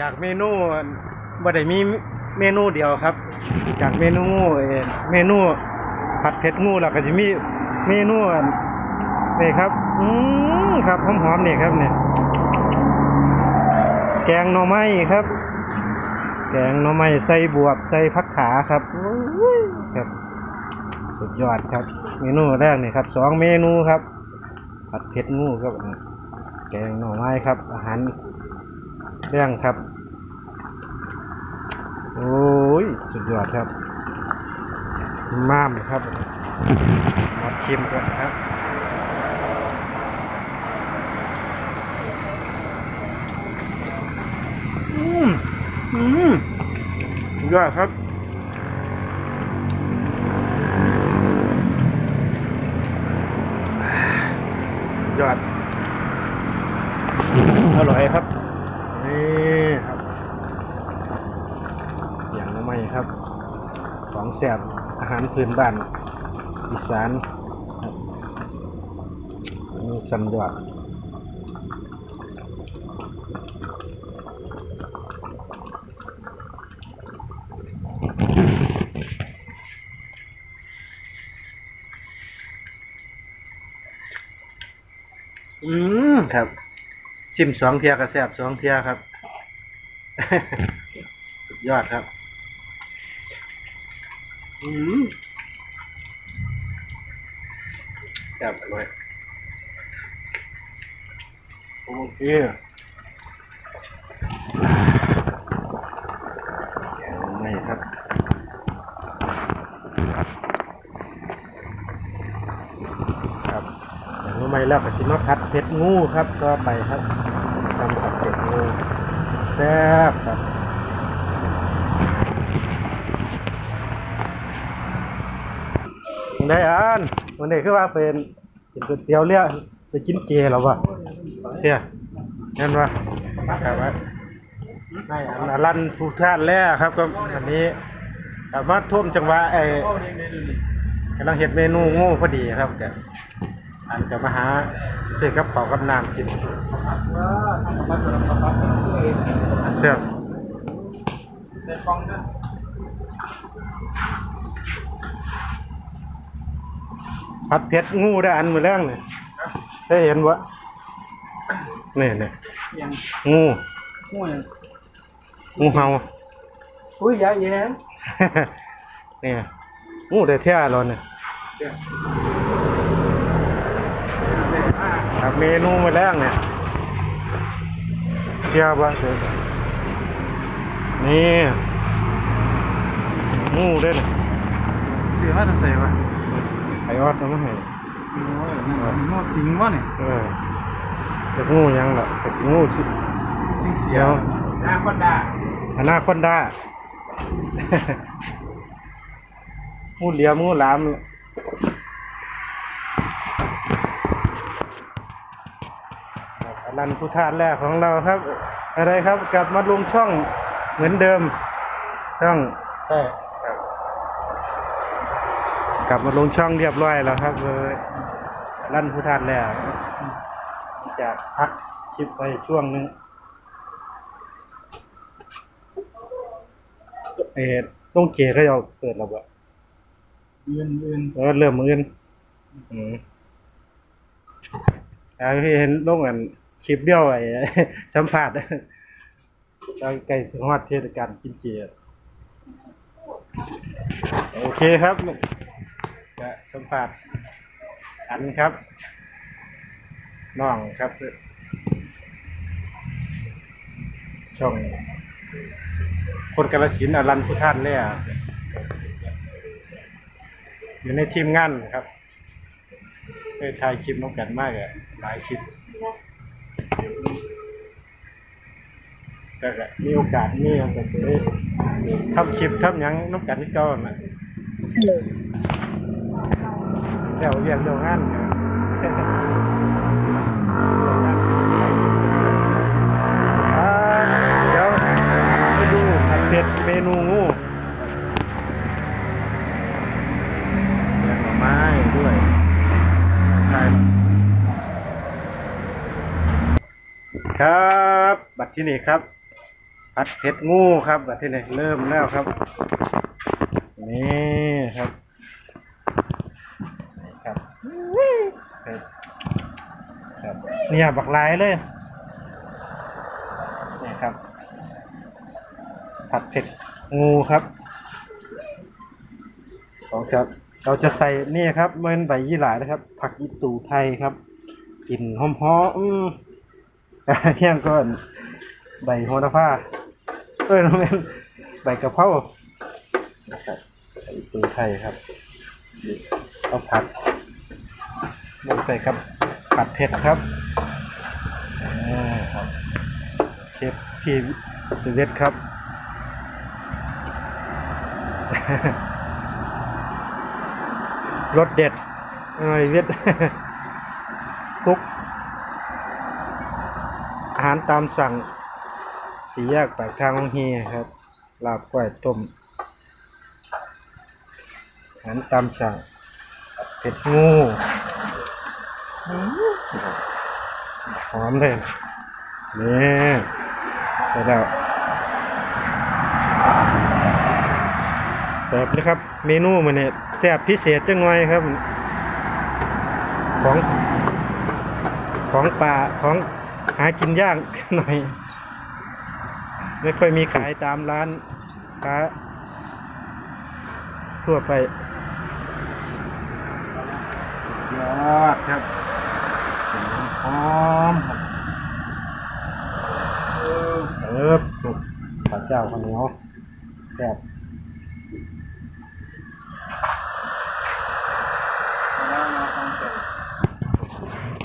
จากเมนูบ่ได้มีเมนูเดียวครับ จากเมนูเอ่อเมนูผัดเผ็ดงูแล้วก็จะมีเมนูนี่ครับ อืมครับหอมๆนี่ครับเนี่ยแกงหน่อไม้ครับ แกงหน่อไม้ใส่บวบใส่ผักขาครับครับ สุดยอดครับ เมนูแรกนี่ครับสองเมนูครับ ผัดเผ็ดงูครับ แกงหน่อไม้ครับ อาหารเรื่องครับ โอ้ย สุดยอดครับม้ามครับมาชิมกันครับอืมอืมยอดครับยอดอร่อยครับ นี่ครับอย่างละไม่ครับ ของแซ่บ อาหารพื้นบ้านอีสานนี่สันยอดอืมครับชิมสองเทียกับแซบสองเทียครับสุดยอดครับ อืมแซ่บอร่อยโอเคแกงไม่ครับครับอย่างนี้ไม่แล้วก็สิมาผัดเผ็ดงูครับก็ไปครับทำผัดเผ็ดงูแซ่บครับ ได้อ่านวันนี้คือว่าเป็นกินก๋วยเตี๋ยวเรือไปกินเจหรอวะเที่ยนั่นวะครับว่าอันรันผู้ท่านแล้วครับก็อันนี้กลับมาท่วมจังหวะไอ้กำลังเห็ดเมนูงูพอดีครับแกอันจะมาหาซื้อกับข้ากับน้ำกินเชื่อ ผัดเผ็ดงูได้อันมือแรงเนี่ยได้เห็นวะนี่นี่ยังงูง่วงงูเห่าอุ้ยยาแย้มนี่งูได้แท้เรอเนี่ยครับเมนูมือแรงเนี่ยเชื่อปะเดี๋ยวนี่งูเด้อเนี่ยเสือมาตั้งแต่วะไอออดเอามาให้โอ้ยนั่นนอดสิงวะเนี่ยเออจะงูยังล่ะแต่สิงูสิ สิงเสีเดี๋ยยว หน้าคนด่าอนาคอนดางูเหลี่ยมงูหลามอนันต์ผู้ทานแรกของเราครับ อะไรครับกลับมาลงช่องเหมือนเดิม ช่อง ใช่ กลับมาลงช่องเรียบร้อยแล้วครับเลยลั่นผู้ทานแล้วจากพักคลิปไปช่วงหนึงเออต้องเกก็จะเปิดระเบิดเอื่นเอื่นแล้วก็เริ่มมืออนอืมอ่าพี่เห็นลงอันคลิปเดียวไอ้สัมผัสตอนใกล้ถึงฮอดเทศกาลกินเจโอเคครับ จะสัมผัสอันครับน้องครับ ช่อง คนกาลสินอรันพุท่านเนี่ยอยู่ในทีมงานครับเคยถ่ายคลิปน้องกันมากอะหลายคลิปแต่มีโอกาสมีโอกาสได้ทำคลิปทำยังน้องกันที่เก่าน่ะ เดี๋ยวเรียนเรื่องงานเดี๋ยวไปดูผัดเผ็ดเมนูงูเรียงหน่อไม้ด้วยใช่ครับ บัตรที่นี่ครับผัดเผ็ดงูครับแบบที่นี่เริ่มแล้วครับ นี่ครับ ครับเนี่ยบักลายเลยนี่ครับ ผัดเผ็ดงูครับของครับ เราจะใส่นี่ครับเมนใบยี่หร่านะครับ ผักอีตูไทยครับกลิ่นหอมหอมเพียงก่อนใบโหระพาเอ้ยน้องเมนใบกะเพรานะครับใส่ตูไทยครับเอาผัด ลงใส่ครับผัดเผ็ดครับอ่าครับเชฟพี่สุเวทครับ รสเด็ดเอ้ยเวททุก อาหารตามสั่ง สีแยกปากทางของเฮียครับ ลาบก้อยต้มอาหารตามสั่งเผ็ดงู หอมเลยนี่ไปแล้วแบบนี้ครับ เมนูมันเนี่ยแซ่บพิเศษจังไงครับ ของ ของป่าของหากินยากหน่อย ไม่ค่อยมีขายตามร้านค้าทั่วไปยอดครับ หอมครับเออสุกข้าวเจ้าข้าวเหนียวแซ่บ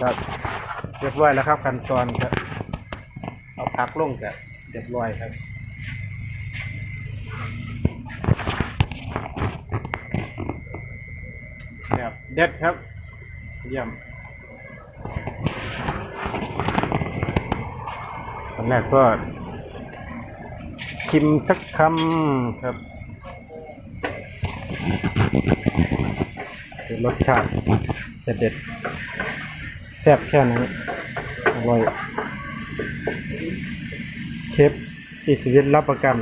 ครับเรียบร้อยแล้วครับขั้นตอนครับเอาพักลงกับเรียบร้อยครับแบบเด็ดครับ เยี่ยม แรกก็ชิมสักคำครับรสชาติจะเด็ดแซ่บแค่ไหนอร่อยเชฟอิสวิตรับประกัน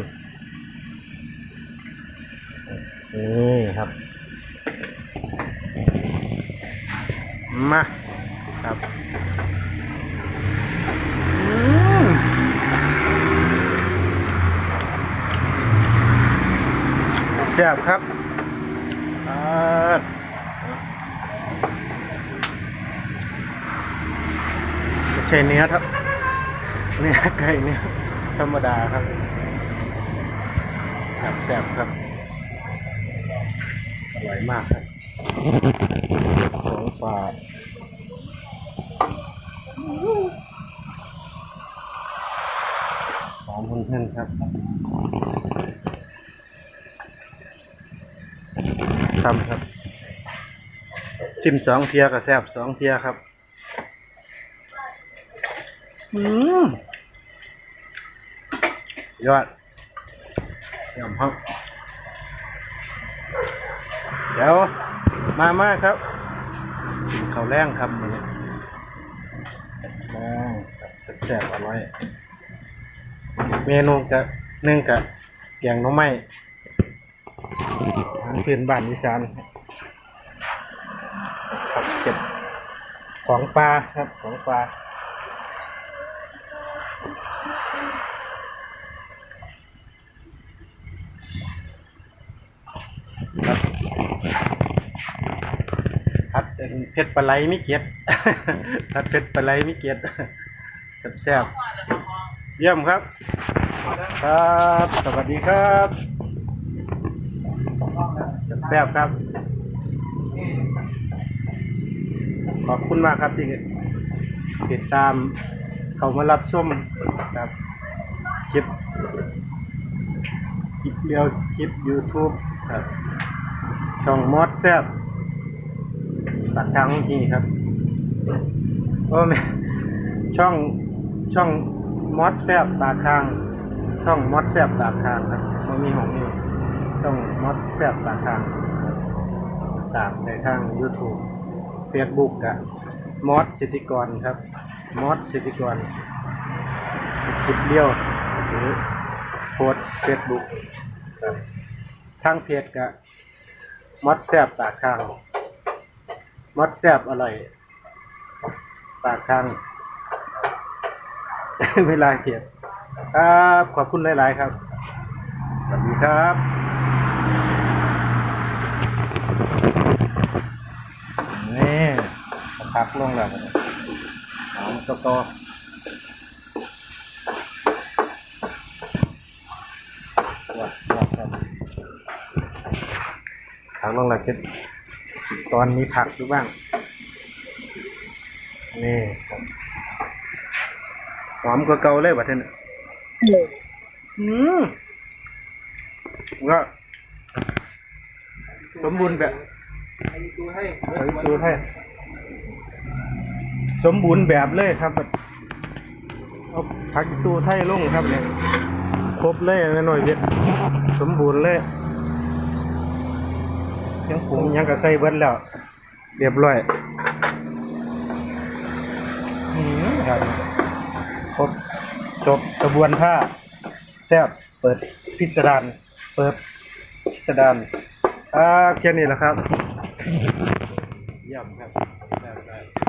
นี่ครับ มาครับอืม แซ่บครับอ่าไม่ใช่เนื้อครับ เนื้อไก่เนื้อธรรมดาครับครับแซ่บครับ อร่อยมากครับของป่าสามคนเพื่อนครับทำครับ ซิมสองเทียกับแซบสองเทียครับ อืมยอดยอมครับเดี๋ยวมามาครับกินข้าวแรงครับวันนี้แรงครับแซ่บๆอร่อย เมนูกะหนึ่งกะเกียงหน้ำไม้อาหารพื้นบ้านอีสานครับเก็บ ของปลาครับของปลาครับผัดเป็นเผ็ดปลาไหลไม่เก็ดผัดเผ็ดปลาไหลไม่เก็ดแซ่บๆเยี่ยมครับ ครับ สวัสดีครับแซ่บครับ ขอบคุณมากครับที่ติดตามเขามารับชมครับคลิปคลิปเดียวคลิป YouTube ครับช่องมอดแซบปากทางที่ครับโอ้ไม่ช่องช่องมอดแซบปากทาง ช่องมอดแซบปากทางครับมันมีของนี่ช่องมอดแซบปากทางตามในทาง YouTube Facebook กับมอดสิทิกรครับ มอดสิทิกรคลิปเดียวหรือโพสเฟซบุ๊กทางเพจก็มอดแซบปากข้างมอดแซบอร่อยปากข้างเวลาเขียนครับ ขอบคุณหลาย ๆ ครับ สวัสดีครับ นี่ พักลงแล้วหอมตโตวัดวัดครับพักลงแล้วคิดตอนนี้พักดูบ้าง นี่ครับหอมก็เกาเลยบัดเทนอืมก็สมบูรณ์แบบดูให้ดูให้ สมบูรณ์แบบเลยครับเอาผักตูไทยลงครับเนี่ยครบเลยหน่อยเด็ดสมบูรณ์เลยยังปรุงยังกระใส่เบิดแล้ว เรียบร้อยอืมครับครบจบกระบวนท่าแซ่บเปิดพิสดารเปิดพิสดารอ่าแค่นี้แหละครับเยี่ยมครับ